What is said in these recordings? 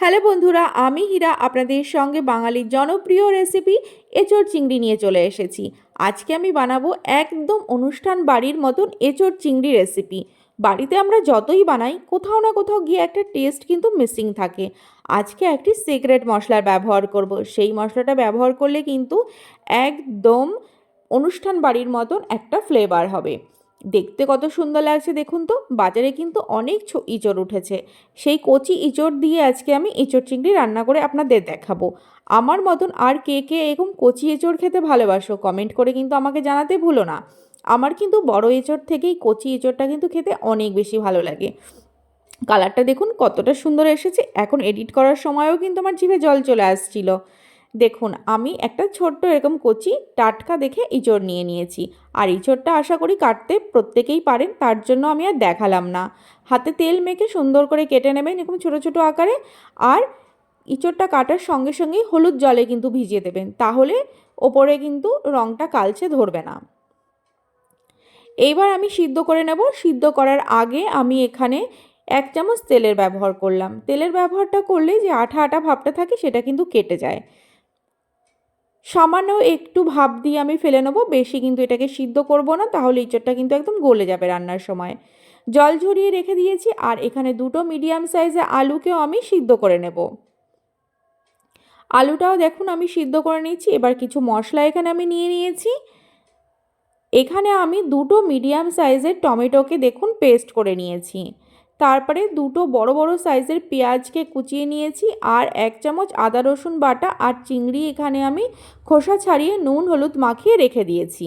Hello বন্ধুরা, আমি হীরা, আপনাদের সঙ্গে বাঙালির জনপ্রিয় রেসিপি এঁচড় চিংড়ি নিয়ে চলে এসেছি। আজকে আমি বানাবো একদম অনুষ্ঠান বাড়ির মতন এঁচড় চিংড়ি রেসিপি বাড়িতে আমরা যতই বানাই, কোথাও না কোথাও গিয়ে একটা টেস্ট কিন্তু মিসিং থাকে। আজকে একটি সিক্রেট মশলার ব্যবহার করব। সেই মশলাটা ব্যবহার করলে কিন্তু একদম অনুষ্ঠান বাড়ির মতন একটা ফ্লেভার হবে। দেখতে কত সুন্দর লাগছে দেখুন তো। বাজারে কিন্তু অনেক ইঁচড় উঠেছে। সেই কচি ইঁচড় দিয়ে আজকে আমি এঁচড় চিংড়ি রান্না করে আপনাদের দেখাবো। আমার মতন আর কে কে এরকম কচি এঁচড় খেতে ভালোবাসো কমেন্ট করে কিন্তু আমাকে জানাতে ভুলো না। আমার কিন্তু বড় এঁচড় থেকেই কচি এঁচড়টা কিন্তু খেতে অনেক বেশি ভালো লাগে। কালারটা দেখুন কতটা সুন্দর এসেছে। এখন এডিট করার সময়ও কিন্তু আমার জিভে জল চলে আসছিল। দেখুন, আমি একটা ছোট্ট এরকম কচি টাটকা দেখে ইঁচড় নিয়ে নিয়েছি। আর ইঁচড়টা আশা করি কাটতে প্রত্যেকেই পারেন, তার জন্য আমি আর দেখালাম না। হাতে তেল মেখে সুন্দর করে কেটে নেবেন এরকম ছোটো ছোটো আকারে। আর ইঁচড়টা কাটার সঙ্গে সঙ্গেই হলুদ জলে কিন্তু ভিজিয়ে দেবেন, তাহলে ওপরে কিন্তু রঙটা কালচে ধরবে না। এইবার আমি সিদ্ধ করে নেব। সিদ্ধ করার আগে আমি এখানে এক চামচ তেলের ব্যবহার করলাম। তেলের ব্যবহারটা করলে যে আঠা আঠা ভাবটা থাকে সেটা কিন্তু কেটে যায়। সামান্য একটু ভাপ দিয়ে আমি ফেলে নেব, বেশি কিন্তু এটাকে সিদ্ধ করব না, তাহলে ইঁচড়টা কিন্তু একদম গলে যাবে রান্নার সময়। জল ঝরিয়ে রেখে দিয়েছি, আর এখানে দুটো মিডিয়াম সাইজে আলুকেও আমি সিদ্ধ করে নেব। আলুটাও দেখুন আমি সিদ্ধ করে নিয়েছি, এবার কিছু মশলা এখানে আমি নিয়ে নিয়েছি। এখানে আমি দুটো মিডিয়াম সাইজের টমেটোকে দেখুন পেস্ট করে নিয়েছি। তারপরে দুটো বড় বড় সাইজের পেঁয়াজকে কুচিয়ে নিয়েছি আর এক চামচ আদা রসুন বাটা আর চিংড়ি এখানে আমি খোসা ছাড়িয়ে নুন, হলুদ মাখিয়ে রেখে দিয়েছি।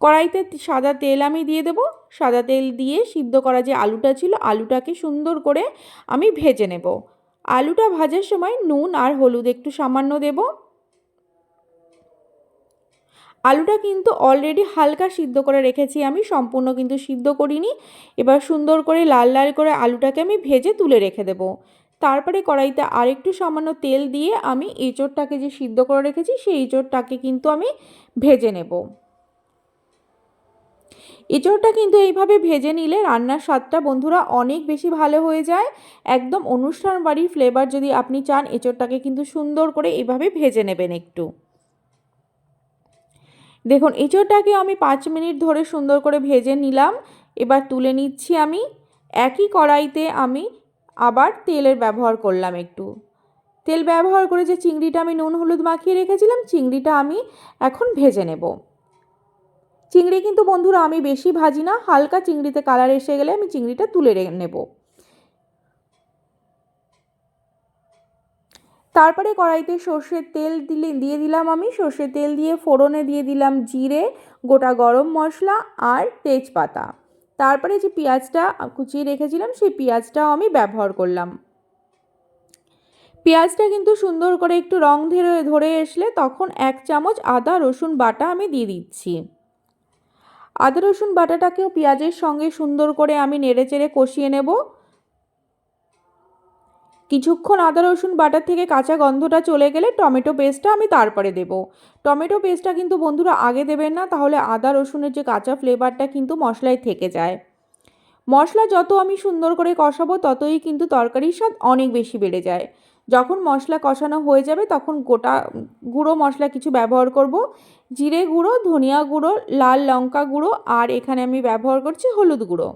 কড়াইতে সাদা তেল আমি দিয়ে দেবো। সাদা তেল দিয়ে সিদ্ধ করা যে আলুটা ছিল, আলুটাকে সুন্দর করে আমি ভেজে নেব। আলুটা ভাজার সময় নুন আর হলুদ একটু সামান্য দেবো। আলুটা কিন্তু অলরেডি হালকা সিদ্ধ করে রেখেছি আমি, সম্পূর্ণ কিন্তু সিদ্ধ করিনি। এবার সুন্দর করে লাল লাল করে আলুটাকে আমি ভেজে তুলে রেখে দেব। তারপরে কড়াইতে আরেকটু সামান্য তেল দিয়ে আমি এঁচোড়টাকে যে সিদ্ধ করে রেখেছি, সেই এঁচোড়টাকে কিন্তু আমি ভেজে নেব। এঁচোড়টা কিন্তু এইভাবে ভেজে নিলে রান্নার স্বাদটা বন্ধুরা অনেক বেশি ভালো হয়ে যায়। একদম অনুষ্ঠান বাড়ির ফ্লেভার যদি আপনি চান, এঁচোড়টাকে কিন্তু সুন্দর করে এইভাবে ভেজে নেবেন একটু। দেখুন, এঁচোড়টাকে আমি পাঁচ মিনিট ধরে সুন্দর করে ভেজে নিলাম। এবার তুলে নিচ্ছি আমি। একই কড়াইতে আমি আবার তেলের ব্যবহার করলাম একটু। তেল ব্যবহার করে যে চিংড়িটা আমি নুন হলুদ মাখিয়ে রেখেছিলাম, চিংড়িটা আমি এখন ভেজে নেব। চিংড়ি কিন্তু বন্ধুরা আমি বেশি ভাজি না, হালকা চিংড়িতে কালার এসে গেলে আমি চিংড়িটা তুলে নেব। তারপরে কড়াইতে সর্ষের তেল দিলে, দিয়ে দিলাম আমি সর্ষের তেল দিয়ে ফোড়নে দিয়ে দিলাম জিরে, গোটা গরম মশলা আর তেজপাতা। তারপরে যে পেঁয়াজটা কুচিয়ে রেখেছিলাম, সেই পেঁয়াজটাও আমি ব্যবহার করলাম। পেঁয়াজটা কিন্তু সুন্দর করে একটু রং ধরে ধরে আসলে তখন এক চামচ আদা, রসুন বাটা আমি দিয়ে দিচ্ছি। আদা, রসুন বাটাটাকেও পেঁয়াজের সঙ্গে সুন্দর করে আমি নেড়ে চেড়ে কষিয়ে নেব। কিছুক্ষণ আদা, রসুন, বাটার থেকে কাঁচা গন্ধটা চলে গেলে টমেটো পেস্টটা আমি তারপরে দেব। টমেটো পেস্টটা কিন্তু বন্ধুরা আগে দেবেন না, তাহলে আদা, রসুনের যে কাঁচা ফ্লেভারটা কিন্তু মশলায় থেকে যায়। মশলা যত আমি সুন্দর করে কষাবো, ততই কিন্তু তরকারির স্বাদ অনেক বেশি বেড়ে যায়। যখন মশলা কষানো হয়ে যাবে, তখন গোটা গুঁড়ো মশলা কিছু ব্যবহার করব। জিরে গুঁড়ো, ধনিয়া গুঁড়ো, লাল লঙ্কা গুঁড়ো, আর এখানে আমি ব্যবহার করছি হলুদ গুঁড়ো।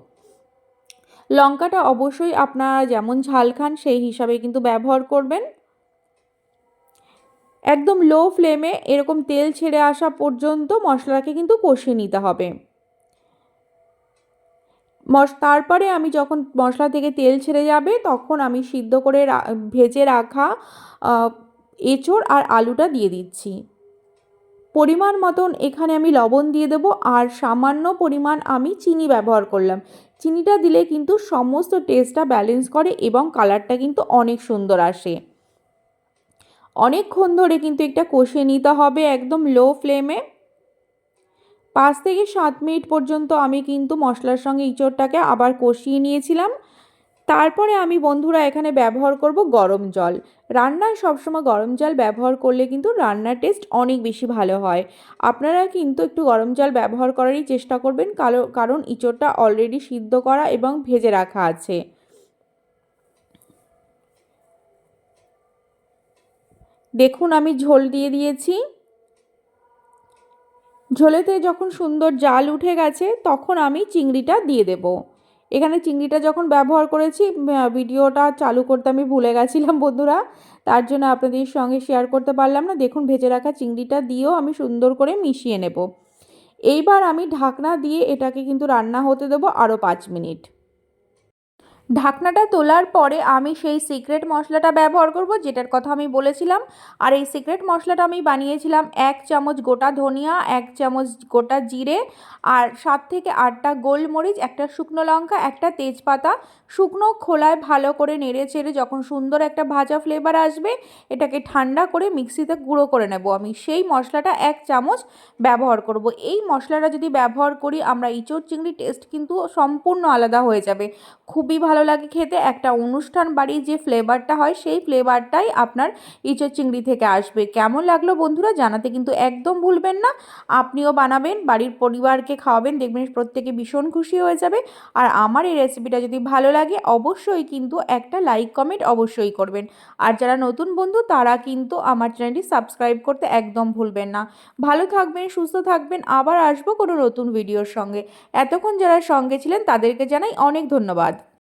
লঙ্কাটা অবশ্যই আপনারা যেমন ঝাল খান, সেই হিসাবে কিন্তু ব্যবহার করবেন। একদম লো ফ্লেমে এরকম তেল ছেড়ে আসা পর্যন্ত মশলাকে কিন্তু কষিয়ে নিতে হবে। মশ তারপরে আমি যখন মশলা থেকে তেল ছেড়ে যাবে, তখন আমি সিদ্ধ করে ভেজে রাখা এঁচড় আর আলুটা দিয়ে দিচ্ছি। পরিমাণ মতন এখানে আমি লবণ দিয়ে দেবো, আর সামান্য পরিমাণ আমি চিনি ব্যবহার করলাম। চিনিটা দিলে কিন্তু সমস্ত টেস্টটা ব্যালেন্স করে এবং কালারটা কিন্তু অনেক সুন্দর আসে। অনেকক্ষণ ধরে কিন্তু এটা কষে নিতে হবে একদম লো ফ্লেমে পাঁচ থেকে সাত মিনিট পর্যন্ত আমি কিন্তু মশলার সঙ্গে ইঁচড়টাকে আবার কষিয়ে নিয়েছিলাম। তারপরে আমি বন্ধুরা এখানে ব্যবহার করব গরম জল। রান্নায় সবসময় গরম জল ব্যবহার করলে কিন্তু রান্নার টেস্ট অনেক বেশি ভালো হয়। আপনারা কিন্তু একটু গরম জল ব্যবহার করারই চেষ্টা করবেন কারণ ইঁচড়টা অলরেডি সিদ্ধ করা এবং ভেজে রাখা আছে। দেখুন আমি ঝোল দিয়ে দিয়েছি। ঝোলেতে যখন সুন্দর জাল উঠে গেছে, তখন আমি চিংড়িটা দিয়ে দেব। এখানে চিংড়িটা যখন ব্যবহার করেছি ভিডিওটা চালু করতে আমি ভুলে গেছিলাম বন্ধুরা। তার জন্য আপনাদের সঙ্গে শেয়ার করতে পারলাম না। দেখুন, ভেজে রাখা চিংড়িটা দিয়েও আমি সুন্দর করে মিশিয়ে নেব। এইবার আমি ঢাকনা দিয়ে এটাকে কিন্তু রান্না হতে দেবো আরও পাঁচ মিনিট। ঢাকনাটা তোলার পরে আমি সেই সিক্রেট মশলাটা ব্যবহার করব, যেটার কথা আমি বলেছিলাম। আর এই সিক্রেট মশলাটা আমি বানিয়েছিলাম এক চামচ গোটা ধনিয়া, এক চামচ গোটা জিরে, আর সাত থেকে আটটা গোলমরিচ, একটা শুকনো লঙ্কা, একটা তেজপাতা। শুকনো খোলায় ভালো করে নেড়ে চেড়ে যখন সুন্দর একটা ভাজা ফ্লেভার আসবে, এটাকে ঠান্ডা করে মিক্সিতে গুঁড়ো করে নেব। আমি সেই মশলাটা এক চামচ ব্যবহার করব। এই মশলাটা যদি ব্যবহার করি, আমরা ইঁচড় চিংড়ি টেস্ট কিন্তু সম্পূর্ণ আলাদা হয়ে যাবে। খুবই ভালো লাগে খেতে, একটা অনুষ্ঠান বাড়ির যে ফ্লেভারটা হয়, সেই ফ্লেভারটাই আপনার ইঁচড় চিংড়ি থেকে আসবে। কেমন লাগল বন্ধুরা জানাতে কিন্তু একদম ভুলবেন না। আপনিও বানাবেন, বাড়ির পরিবারকে খাওয়াবেন, দেখবেন প্রত্যেকে ভীষণ খুশি হয়ে যাবে। আর আমার এই রেসিপিটা যদি ভালো লাগে, অবশ্যই কিন্তু একটা লাইক কমেন্ট অবশ্যই করবেন। আর যারা নতুন বন্ধু, তারা কিন্তু আমার চ্যানেলটি সাবস্ক্রাইব করতে একদম ভুলবেন না। ভালো থাকবেন, সুস্থ থাকবেন, আবার আসব কোনো নতুন ভিডিওর সঙ্গে। এতক্ষণ যারা সঙ্গে ছিলেন, তাদেরকে জানাই অনেক ধন্যবাদ।